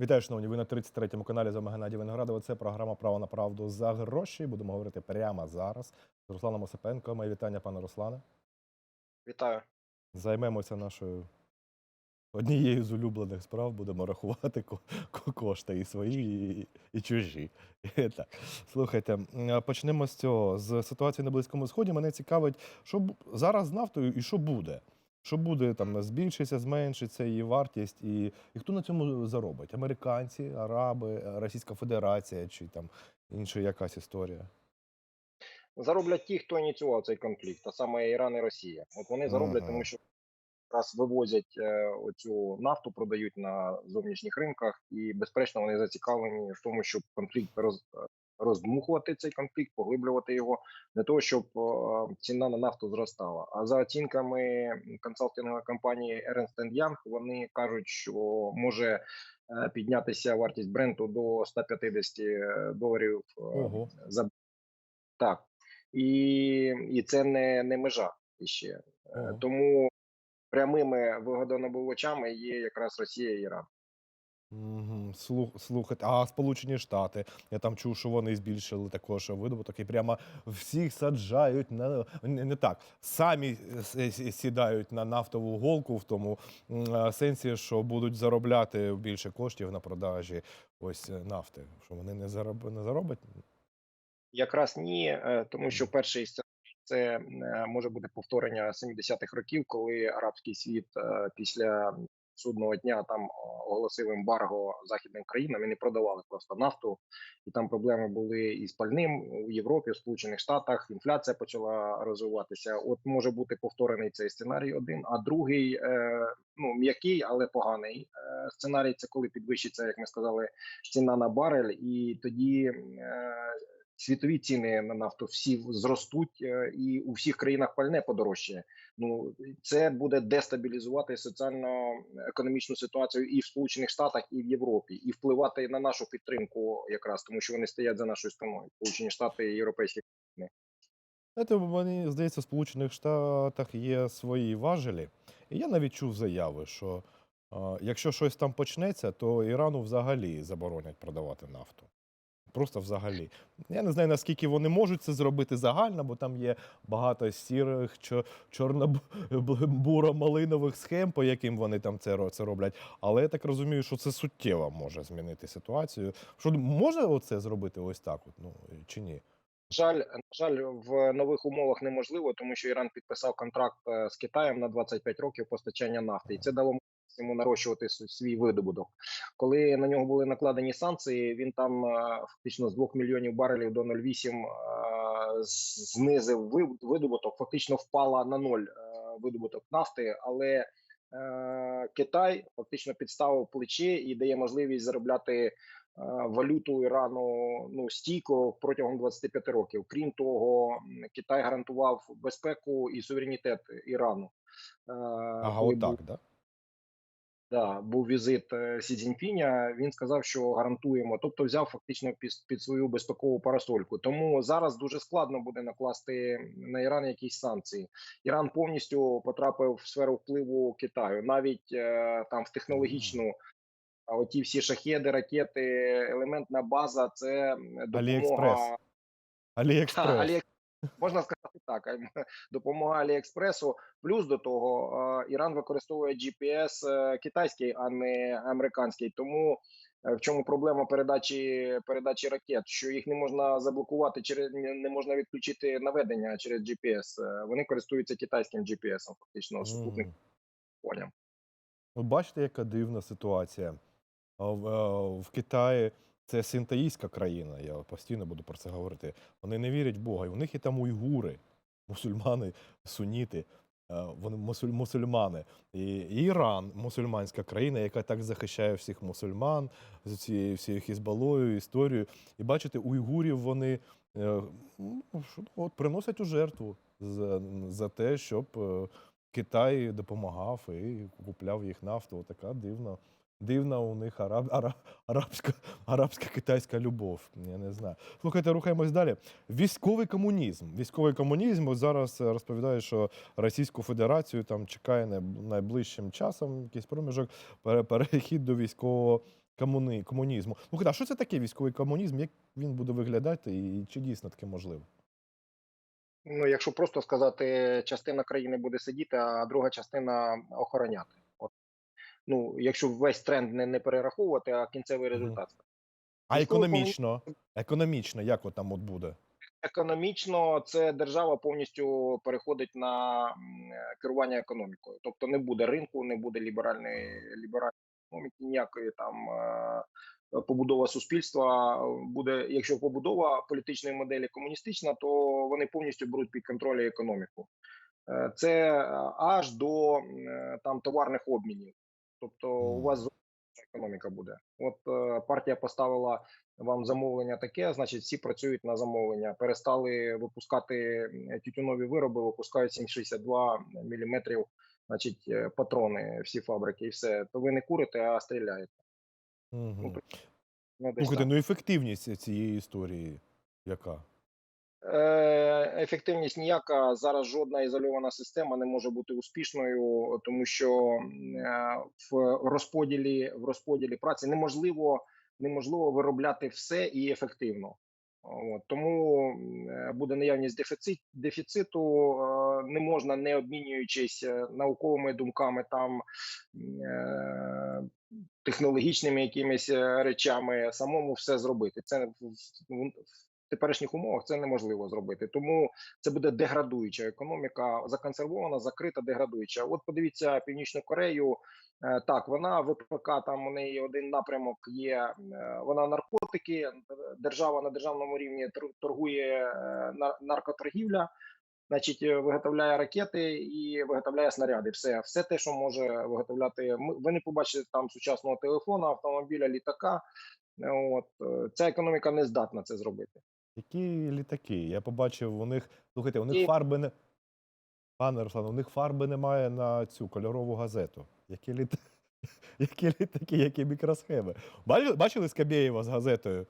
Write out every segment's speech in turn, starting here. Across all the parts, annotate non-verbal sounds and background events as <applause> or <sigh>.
Вітаю, шановні. Ви на 33-му каналі з вами Геннадій Виноградова. Це програма Право на правду за гроші. Будемо говорити прямо зараз з Русланом Осипенко. Моє вітання, пане Руслане. Вітаю. Займемося нашою однією з улюблених справ. Будемо рахувати ко- ко- кошти і свої, і, і чужі. Так. Слухайте, почнемо з цього. З ситуації на Близькому Сході. Мене цікавить, що зараз з нафтою і що буде. Що буде там, збільшиться, зменшиться її вартість, і, і хто на цьому заробить? Американці, араби, Російська Федерація чи там інша якась історія? Зароблять ті, хто ініціював цей конфлікт, а саме Іран і Росія. От вони зароблять, Ага. тому що якраз вивозять е, оцю нафту, продають на зовнішніх ринках, і безперечно вони зацікавлені в тому, щоб конфлікт роздмухувати цей конфлікт, поглиблювати його для того, щоб е, ціна на нафту зростала. А за оцінками консалтингової компанії Ernst Young, вони кажуть, що може е, піднятися вартість бренду до 150 доларів е, Ого. за так. І, і це не, не межа ще. Е, Ого. Тому прямими вигодонабувачами є якраз Росія і Іран. Угу. Слух, слухайте, а Сполучені Штати, я там чув, що вони збільшили також видобуток і прямо всіх саджають на не, не так, самі сідають на нафтову голку в тому е, сенсі, що будуть заробляти більше коштів на продажі ось е, нафти. Що вони не зароб, не зароблять? Якраз ні, е, тому що перший це може бути повторення 70-х років, коли арабський світ після судного дня там оголосив ембарго західним країнам і не продавали просто нафту, і там проблеми були і з пальним у Європі, в Сполучених Штатах. Інфляція почала розвиватися. От може бути повторений цей сценарій один. А другий е, ну м'який, але поганий е, сценарій. Це коли підвищиться, як ми сказали, ціна на барель, і тоді. Е, світові ціни на нафту всі зростуть, е, і у всіх країнах пальне подорожчає. Ну це буде дестабілізувати соціально-економічну ситуацію і в Сполучених Штатах, і в Європі, і впливати на нашу підтримку, якраз тому, що вони стоять за нашою спиною, Сполучені Штати і європейські. Знаєте, мені здається, в Сполучених Штатах є свої важелі. І я навіть чув заяви, що е, якщо щось там почнеться, то Ірану взагалі заборонять продавати нафту. Просто взагалі. Я не знаю, наскільки вони можуть це зробити загально, бо там є багато сірих, чорно-буро-малинових схем, по яким вони там це, ро- це роблять. Але я так розумію, що це суттєво може змінити ситуацію. Що може оце зробити ось так, от, ну, чи ні? Жаль, на жаль, в нових умовах неможливо, тому що Іран підписав контракт е, з Китаєм на 25 років постачання нафти, і це дало йому нарощувати свій видобуток. Коли на нього були накладені санкції, він там е, фактично з 2 мільйонів барелів до 0,8 е, знизив видобуток. Фактично впала на ноль е, видобуток нафти, але Китай фактично підставив плече і дає можливість заробляти валюту Ірану ну стійко протягом 25 років. Крім того, Китай гарантував безпеку і суверенітет Ірану. Ага, коли був, да? Да, був візит е, Сі Цзіньпіня, Він сказав, що гарантуємо, тобто взяв фактично під, під свою безпекову парасольку. Тому зараз дуже складно буде накласти на Іран якісь санкції. Іран повністю потрапив в сферу впливу Китаю, навіть е, там в технологічну. А оті всі шахеди, ракети, елементна база це допомога Аліекспрес. Аліекспрес. Можна сказати так, <laughs> допомога Аліекспресу. Плюс до того, Іран використовує GPS е, китайський, а не американський. Тому е, в чому проблема передачі передачі ракет? Що їх не можна заблокувати через не можна відключити наведення через GPS. Е, Вони користуються китайським GPS, фактично супутник Мгм. полем. Бачите, яка дивна ситуація. В, в Китаї це синтаїстська країна, я постійно буду про це говорити. Вони не вірять в Бога. І у них є там уйгури, мусульмани, суніти, е, вони мусуль, мусульмани. І Іран, мусульманська країна, яка так захищає всіх мусульман з цією всією хізбалою, історією. І бачите, уйгурів вони е, ну, от, приносять у жертву за, за те, щоб е, Китай допомагав і купляв їх нафту. Така дивна. Дивна у них араб, араб, арабська, арабська китайська любов. Я не знаю. Слухайте, рухаємось далі. Військовий комунізм. Військовий комунізм зараз розповідають, що Російську Федерацію там чекає най- найближчим часом якийсь проміжок перехід до військового комуни, комунізму. Ну, а що це таке військовий комунізм? Як він буде виглядати, і чи дійсно таке можливо? Ну, якщо просто сказати, частина країни буде сидіти, а друга частина охороняти. Ну, якщо весь тренд не, не перераховувати, а кінцевий результат. А економічно? Економічно, як от там от буде? Економічно це держава повністю переходить на керування економікою. Тобто не буде ринку, не буде ліберальної ліберальної економіки, ніякої там е, побудова суспільства. Буде, якщо побудова політичної моделі комуністична, то вони повністю беруть під контроль економіку. Е, Це е, аж до там товарних обмінів. Тобто, у вас економіка буде. От е, партія поставила вам замовлення таке, значить, всі працюють на замовлення. Перестали випускати тютюнові вироби, випускають 7,62 мм, значить, е, патрони, всі фабрики, і все. То ви не курите, а стріляєте. Угу. Ну, десь Слухайте, ну ефективність цієї історії яка? Е, Ефективність ніяка зараз жодна ізольована система не може бути успішною, тому що е, в розподілі в розподілі праці неможливо неможливо виробляти все і ефективно. От, тому е, буде наявність дефіцит, дефіциту, не можна, не обмінюючись науковими думками, там технологічними якимись речами, самому все зробити. Це в теперішніх умовах це неможливо зробити. Тому це буде деградуюча економіка, законсервована, закрита, деградуюча. От подивіться Північну Корею. Е, Так, вона ВПК, там у неї один напрямок є. е, Вона наркотики. Держава на державному рівні торгує е, на- наркоторгівля. Значить, е, виготовляє ракети і виготовляє снаряди. Все, все те, що може виготовляти. Ви не побачите там сучасного телефона, автомобіля, літака. Е, От е, ця економіка не здатна це зробити. Які літаки? Я побачив, у них, слухайте, у них І- фарби не. Пане Руслане, у них фарби немає на цю кольорову газету. Які, літ... <laughs> які літаки, які мікросхеми. Бачили, бачили Скабєєва з газетою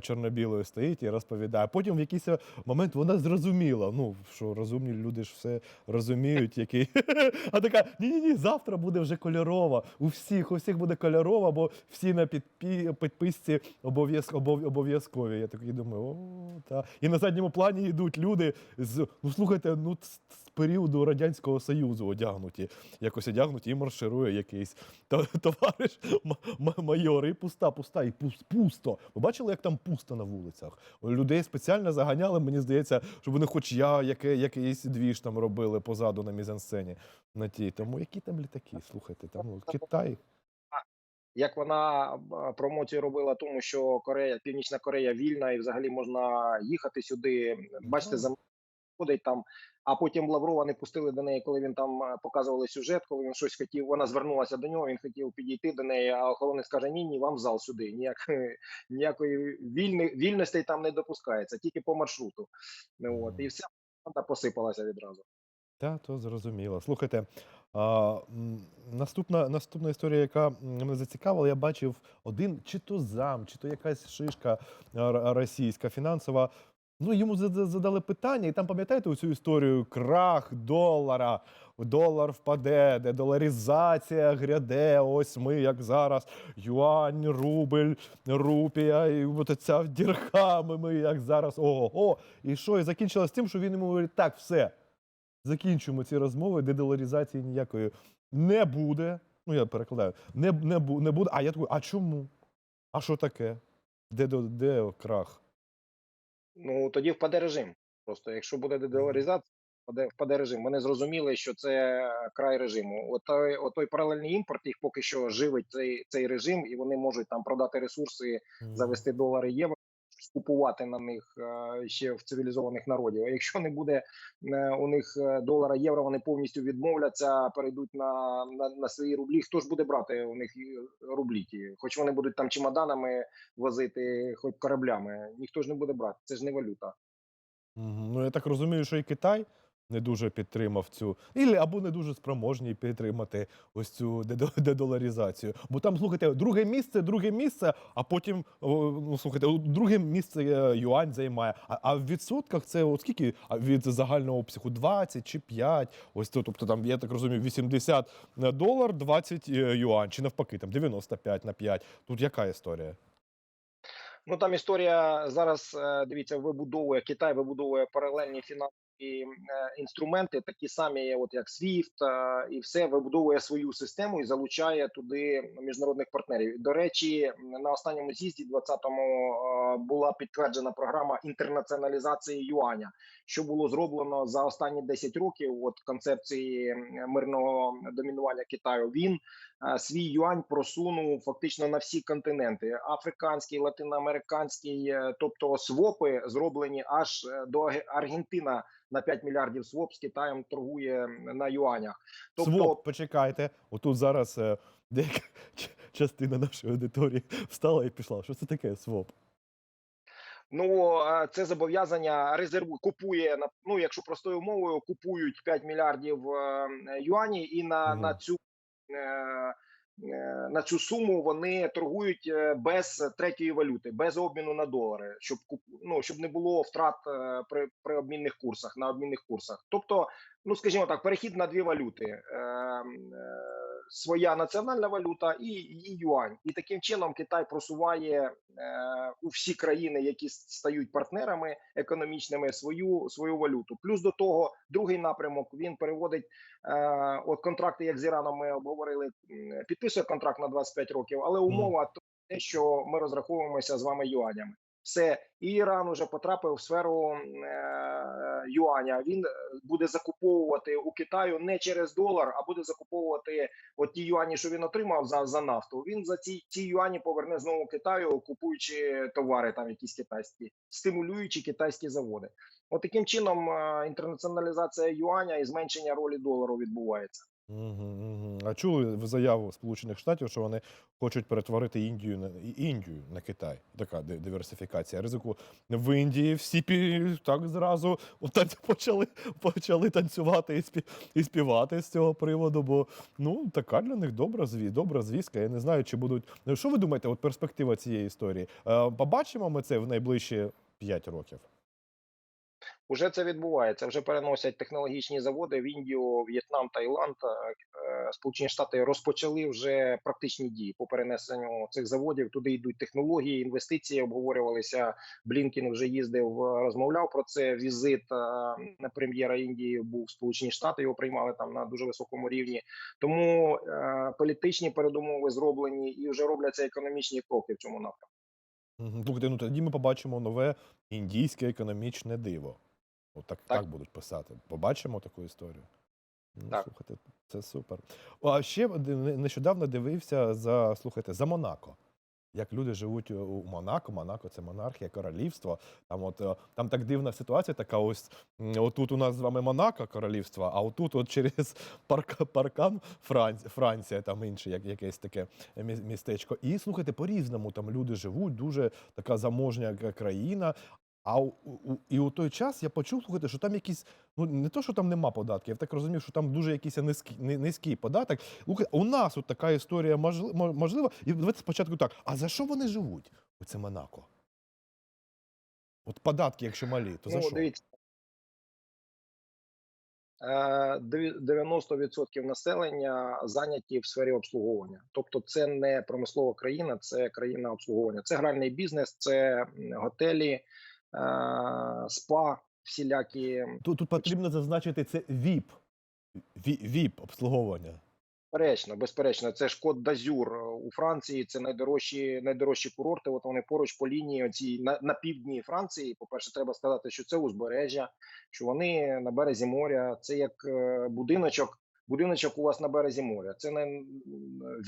чорно-білою стоїть і розповідає. Потім в якийсь момент вона зрозуміла. Ну, що розумні люди ж все розуміють, які. <laughs> А така: ні-ні-ні, завтра буде вже кольорова. У всіх, у всіх буде кольорова, бо всі на підпі... підписці обов'яз... обов- обов'язкові. Я такий думаю, о, та. І на задньому плані йдуть люди з, ну слухайте, ну періоду Радянського Союзу одягнуті. Якось одягнуті і марширує якийсь товариш майор, і пуста, пуста, і пус- пусто. Ви бачили, як там пусто на вулицях? Людей спеціально заганяли, мені здається, щоб вони хоч я яке, якийсь двіж там робили позаду на мізансцені. На тій. Тому які там літаки? Слухайте, там ну, Китай. Як вона промоцію робила, тому що Корея, Північна Корея вільна і взагалі можна їхати сюди. Бачите, за ходить там. А потім Лаврова не пустили до неї, коли він там е, показували сюжет, коли він щось хотів. Вона звернулася до нього. Він хотів підійти до неї. А охоронець каже: Ні, ні, вам зал сюди. Ніякої <laughs> ніякої вільни, вільностей там не допускається, тільки по маршруту. Ну, от і вона посипалася відразу. Та, то зрозуміло. Слухайте, а, наступна, наступна історія, яка мене зацікавила, я бачив один чи то зам, чи то якась шишка російська фінансова. Ну, йому за- за- задали питання, і там пам'ятаєте цю історію крах долара, долар впаде, де доларизація гряде. Ось ми, як зараз, юань, рубль, рупія, і от ця дірхами, ми як зараз. Ого-го. І що? І закінчилось тим, що він йому говорить: так, все закінчуємо ці розмови, дедоларизації ніякої не буде. Ну, я перекладаю, не, не, не буде. А я такий, а чому? А що таке? Де, до- де крах? Ну тоді впаде режим. Просто якщо буде дедоларізація, впаде, впаде режим. Вони зрозуміли, що це край режиму. Ото, отой той паралельний імпорт їх поки що живить цей, цей режим, і вони можуть там продати ресурси, завести долари євро, скупувати на них е, ще в цивілізованих народів. А якщо не буде е, у них е, долара євро, вони повністю відмовляться, перейдуть на, на, на свої рублі. Хто ж буде брати у них рублі? Ті? Хоч вони будуть там чемоданами возити, хоч кораблями, ніхто ж не буде брати. Це ж не валюта. Ну, я так розумію, що і Китай не дуже підтримав цю, або не дуже спроможні підтримати ось цю дедо- <laughs> дедоларізацію. Бо там, слухайте, друге місце, друге місце, а потім, ну слухайте, друге місце е, юань займає. А, а в відсотках це от скільки від загального обсягу 20 чи 5? Ось то, тобто там, я так розумію, 80 на долар, 20 е, юань, чи навпаки, там 95 на 5. Тут яка історія? Ну там історія зараз е, дивіться, вибудовує Китай, вибудовує паралельні фінансові е, інструменти, такі самі, от як SWIFT, е, і все вибудовує свою систему і залучає туди міжнародних партнерів. До речі, на останньому з'їзді 20-му е, була підтверджена програма інтернаціоналізації юаня, що було зроблено за останні 10 років. От концепції мирного домінування Китаю. Він свій юань просунув фактично на всі континенти: африканський, латиноамериканський, е, тобто свопи зроблені аж е, до Арге- Аргентина на 5 мільярдів своп з Китаєм торгує на юанях. Тобто, Своп, почекайте. Отут зараз е, деяка частина нашої аудиторії встала і пішла. Що це таке своп? Ну е, це зобов'язання резерву купує на ну, якщо простою мовою, купують 5 мільярдів е, юанів, і на, Мгм. на цю е, е, на цю суму вони торгують е, без третьої валюти, без обміну на долари, щоб ну, щоб не було втрат е, при, при обмінних курсах на обмінних курсах. Тобто, ну скажімо так, перехід на дві валюти. Е, е, Своя національна валюта і, і юань, і таким чином Китай просуває е, у всі країни, які стають партнерами економічними, свою свою валюту. Плюс до того, другий напрямок він переводить е, от контракти, як з Іраном ми обговорили, підписує контракт на 25 років, але умова те, що ми розраховуємося з вами юанями. Все, і Іран уже потрапив в сферу е, юаня. Він е, буде закуповувати у Китаю не через долар, а буде закуповувати от ті юані, що він отримав за, за нафту. Він за ці, ці юані поверне знову Китаю, купуючи товари, там якісь китайські, стимулюючи китайські заводи. От таким чином е, інтернаціоналізація юаня і зменшення ролі долару відбувається. Угу, угу. А чули ви заяву Сполучених Штатів, що вони хочуть перетворити Індію на Індію на Китай? Така ди- диверсифікація ризику. В Індії всі пі, так зразу почали, почали танцювати і, спі, і співати з цього приводу. Бо ну така для них добра зві, добра звістка. Я не знаю, чи будуть. Ну, Що ви думаєте, от перспектива цієї історії? Е, побачимо ми це в найближчі 5 років. Уже це відбувається. Вже переносять технологічні заводи в Індію, В'єтнам, Таїланд. Е, Сполучені Штати розпочали вже практичні дії по перенесенню цих заводів. Туди йдуть технології, інвестиції обговорювалися. Блінкін вже їздив, е, розмовляв про це. Візит е, на прем'єра Індії був Сполучені Штати. Його приймали там на дуже високому рівні. Тому е, політичні передумови зроблені і вже робляться економічні кроки в цьому напрямку. Ну тоді ми побачимо нове індійське економічне диво. От так, так. Так. будуть писати. Побачимо таку історію. Ну, Так. слухайте, це супер. А ще нещодавно дивився за слухайте, за Монако. Як люди живуть у- Монако, Монако це монархія, королівство. Там, от е, там так дивна ситуація, така ось отут у нас з вами Монако, королівство, а отут, от через парк, паркан Франція, Франція, там інше, як якесь таке містечко. І слухайте, по-різному там люди живуть, дуже така заможня країна. А у, у, і у той час я почув, слухайте, що там якісь, ну не то, що там нема податків, я так розумів, що там дуже якийсь низький, низький податок. Слухайте, у нас от така історія можлива. І давайте спочатку так. А за що вони живуть? Оце Монако. От податки, якщо малі, то за ну, що? дивіться. Е, деві- 90% населення зайняті в сфері обслуговування. Тобто, це не промислова країна, це країна обслуговування. Це гральний бізнес, це готелі, е, спа, всілякі. Тут, тут потрібно зазначити це ВІП. Ві- ВІП обслуговування. Безперечно, безперечно, це ж код дазюр у Франції. Це найдорожчі, найдорожчі курорти. От вони поруч по лінії оцій на, на півдні Франції. По перше, треба сказати, що це узбережжя, що вони на березі моря. Це як е, будиночок. Будиночок у вас на березі моря. Це не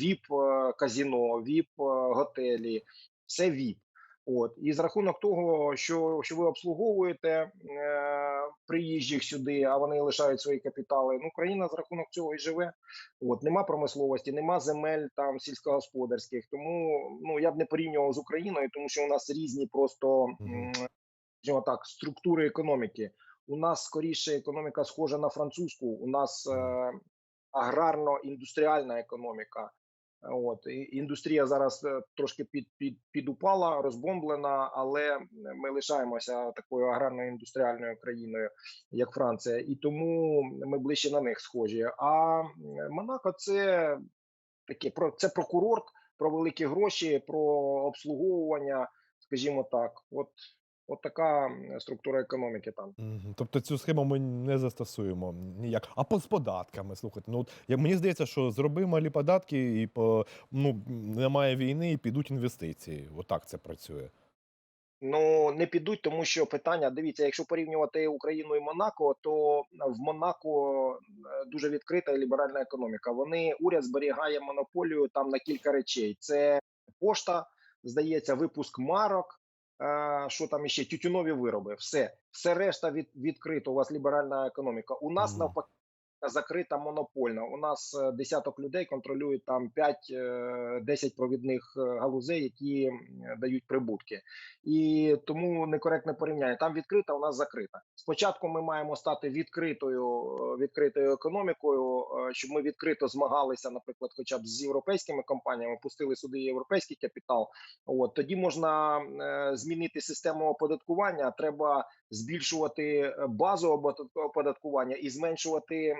віп казіно, віп готелі, все віп. От і за рахунок того, що, що ви обслуговуєте е, приїжджих сюди, а вони лишають свої капітали. Ну, країна за рахунок цього і живе. От нема промисловості, нема земель там сільськогосподарських. Тому ну я б не порівнював з Україною, тому що у нас різні просто скажімо так структури економіки. У нас скоріше економіка схожа на французьку. У нас е, аграрно-індустріальна економіка. От індустрія зараз е, трошки під, під підупала, розбомблена, але ми лишаємося такою аграрно-індустріальною країною, як Франція, і тому ми ближче на них схожі. А Монако це таке про це про курорт, про великі гроші, про обслуговування, скажімо так. От, от така структура економіки там. Тобто цю схему ми не застосуємо ніяк. А по з податками, слухайте. Ну, от, я, мені здається, що зроби малі податки, і по, ну, немає війни, і підуть інвестиції. Отак це працює. Ну не підуть, тому що питання. Дивіться, якщо порівнювати Україну і Монако, то в Монако е, дуже відкрита і ліберальна економіка. Вони уряд зберігає монополію там на кілька речей: це пошта, здається, випуск марок. Що там іще тютюнові вироби, все, все решта від, відкрито. У вас ліберальна економіка. У нас навпаки закрита монопольна. У нас е, десяток людей контролюють там 5-10 провідних е, галузей, які дають прибутки і тому некоректне порівняння. Там відкрита, у нас закрита. Спочатку ми маємо стати відкритою е, відкритою економікою, е, щоб ми відкрито змагалися, наприклад, хоча б з європейськими компаніями, пустили сюди європейський капітал. От тоді можна е, змінити систему оподаткування. Треба збільшувати е, базу оподат- оподаткування і зменшувати е,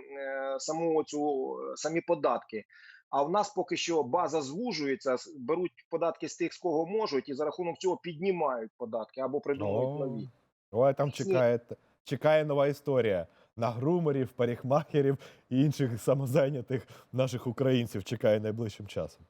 саму цю самі податки. А в нас поки що база звужується, беруть податки з тих, з кого можуть, і за рахунок цього піднімають податки або придумують нові. Ой, там чекає, чекає нова історія. На грумерів, парикмахерів і інших самозайнятих наших українців чекає найближчим часом.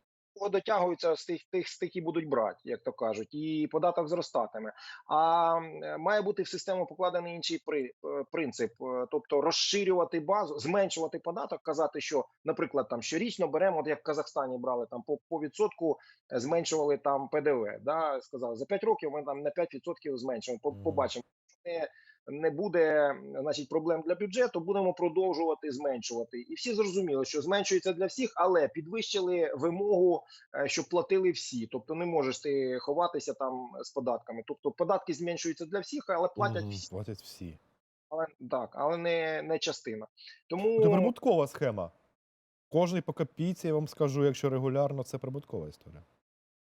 Дотягуються з тих, тих, з тих і будуть брати, як то кажуть, і податок зростатиме. А має бути в систему покладений інший при, е, принцип, е, тобто розширювати базу, зменшувати податок, казати, що, наприклад, там щорічно беремо, от як в Казахстані брали там по, по відсотку, зменшували там ПДВ. Да, сказали за 5 років ми там на 5% зменшимо. Побачимо. Не, не буде значить проблем для бюджету, будемо продовжувати зменшувати. І всі зрозуміли, що зменшується для всіх, але підвищили вимогу, е, щоб платили всі. Тобто не можеш ти ховатися там з податками. Тобто податки зменшуються для всіх, але платять всі. Платять всі. Але так, але не, не частина. Тому Це прибуткова схема. Кожний по копійці, я вам скажу, якщо регулярно, це прибуткова історія.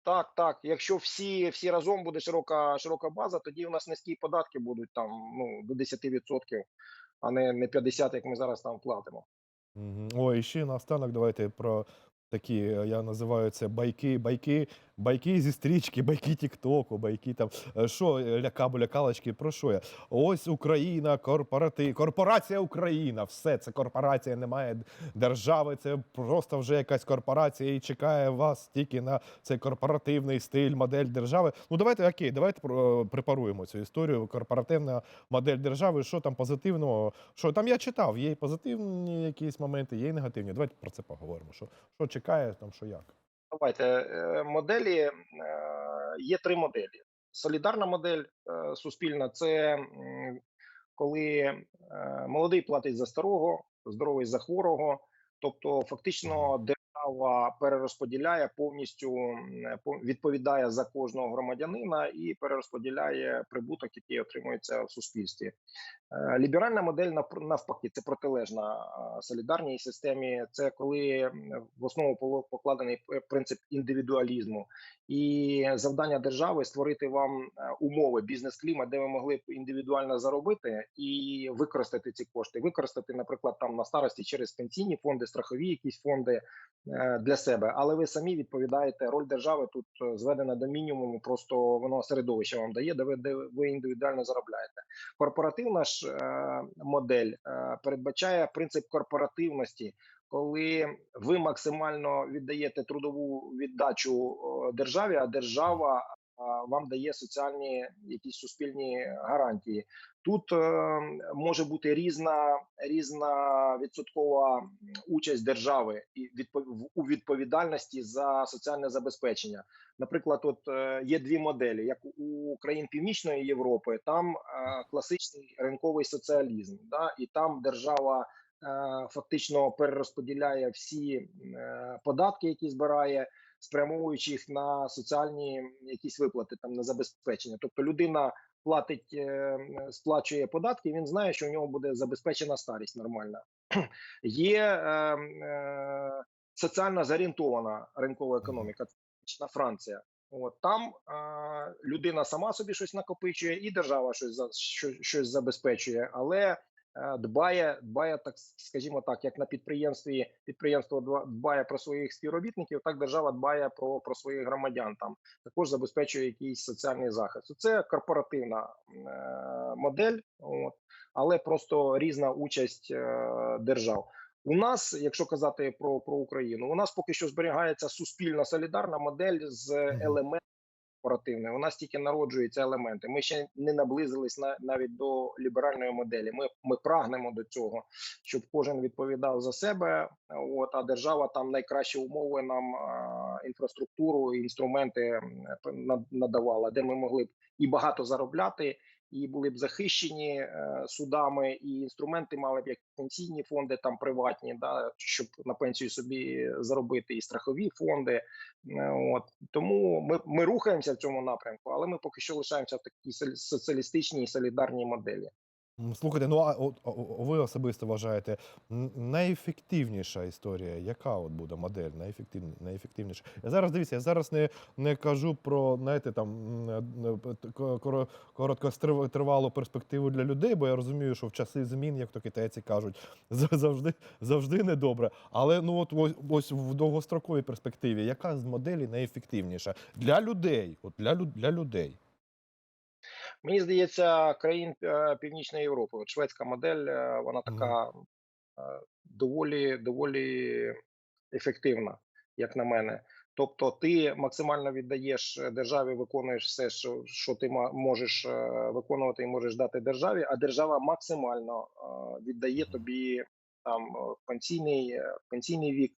Так, так. Якщо всі, всі разом буде широка, широка база, тоді у нас низькі податки будуть там ну до 10%, а не, не 50%, як ми зараз там платимо. О, і ще наостанок давайте про такі, е, я називаю це байки, байки, байки зі стрічки, байки Тіктоку, байки там. е, Що е, лякабу, лякалочки, про що я? Ось Україна, корпорати, корпорація Україна. Все, це корпорація, немає держави, це просто вже якась корпорація і чекає вас тільки на цей корпоративний стиль, модель держави. Ну давайте окей, давайте про- препаруємо цю історію. Корпоративна модель держави. Що там позитивного? Що там я читав? Є позитивні якісь моменти, є і негативні. Давайте про це поговоримо. Що, що чекає, там що як. Давайте е, моделі е, є три моделі. Солідарна модель е, суспільна це коли молодий платить за старого, здоровий за хворого. Тобто, фактично, держава перерозподіляє повністю відповідає за кожного громадянина і перерозподіляє прибуток, який отримується в суспільстві. Е, Ліберальна модель навпаки, це протилежна солідарній системі. Це коли в основу покладений принцип індивідуалізму, і завдання держави створити вам е, умови, бізнес-клімат, де ви могли б індивідуально заробити і використати ці кошти. Використати, наприклад, там на старості через пенсійні фонди, страхові якісь фонди для себе. Але ви самі відповідаєте. Роль держави тут е, зведена до мінімуму. Просто воно середовище вам дає, де ви де ви індивідуально заробляєте. Корпоративна ж е, модель е, передбачає принцип корпоративності, коли ви максимально віддаєте трудову віддачу е, державі, а держава е, вам дає соціальні якісь суспільні гарантії. Тут е, може бути різна різна відсоткова участь держави і відпов- у відповідальності за соціальне забезпечення. Наприклад, от е, є дві моделі: як у країн Північної Європи, там е, класичний ринковий соціалізм, да, і там держава е, фактично перерозподіляє всі е, податки, які збирає, спрямовуючи їх на соціальні якісь виплати, там на забезпечення. Тобто людина платить, е, сплачує податки, він знає, що у нього буде забезпечена старість нормальна. <clears throat> Є е, е, соціально зорієнтована ринкова економіка, це Франція. От там е, людина сама собі щось накопичує, і держава щось за що, щось забезпечує, але дбає, дбає так, скажімо так, як на підприємстві підприємство дба- дбає про своїх співробітників, так держава дбає про, про своїх громадян. Там також забезпечує якийсь соціальний захист. Це корпоративна е, модель, от, але просто різна участь е, держав. У нас, якщо казати про, про Україну, у нас поки що зберігається суспільно солідарна модель з елементами корпоративної. У нас тільки народжуються елементи. Ми ще не наблизились на навіть до ліберальної моделі. Ми, ми прагнемо до цього, щоб кожен відповідав за себе. От а держава там найкращі умови нам а, інфраструктуру, інструменти м, надавала, де ми могли б і багато заробляти. І були б захищені е, судами, і інструменти мали б як пенсійні фонди, там приватні, да, щоб на пенсію собі заробити, і страхові фонди. Е, От тому ми, ми рухаємося в цьому напрямку, але ми поки що лишаємося в такій соціалістичній і солідарній моделі. Слухайте, ну а от о- ви особисто вважаєте найефективніша історія, яка от буде модель найефективні, найефективніша? Я зараз дивіться, я зараз не, не кажу про знаєте, там е, е, короткотривалу перспективу для людей, бо я розумію, що в часи змін, як то китайці кажуть, <laughs> за- завжди завжди недобре. Але ну от ось, ось в довгостроковій перспективі, яка з моделей найефективніша для людей? От для, для людей. Мені здається, країн е, Північної Європи, от шведська модель, е, вона така е, доволі доволі ефективна, як на мене. Тобто, ти максимально віддаєш державі, виконуєш все, що, що ти можеш виконувати і можеш дати державі, а держава максимально віддає тобі там пенсійний, пенсійний вік.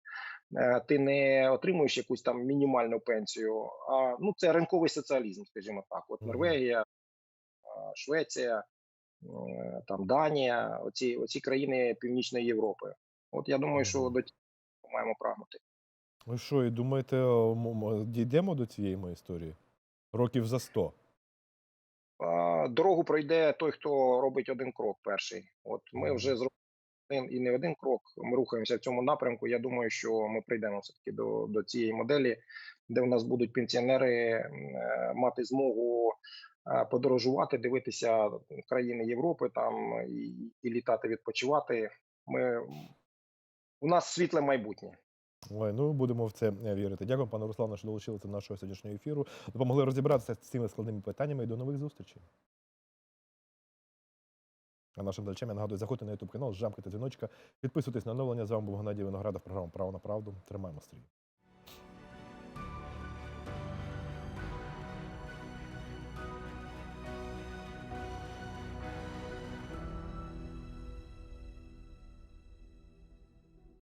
Ти не отримуєш якусь там мінімальну пенсію. А ну це ринковий соціалізм, скажімо так. От Норвегія, Швеція, е, там Данія, оці, оці країни Північної Європи. От я думаю, що до цього маємо прагнути. Ви що, і думаєте, дійдемо до цієї моєї історії? Років за 100? Дорогу пройде той, хто робить один крок перший. От ми вже зробили один і не один крок. Ми рухаємося в цьому напрямку. Я думаю, що ми прийдемо все таки до, до цієї моделі, де в нас будуть пенсіонери е, мати змогу подорожувати, дивитися країни Європи там і, і літати, відпочивати. Ми у нас світле майбутнє. Ой, ну будемо в це е, вірити. Дякую, пане Руслане, що долучилися до нашого сьогоднішнього ефіру. Допомогли розібратися з цими складними питаннями і до нових зустрічей. А нашим глядачам я нагадую, заходьте на YouTube канал, жамкайте дзвіночка, підписуйтесь на оновлення. З вами був Геннадій Виноградов, програма Право на правду. Тримаємо стрій.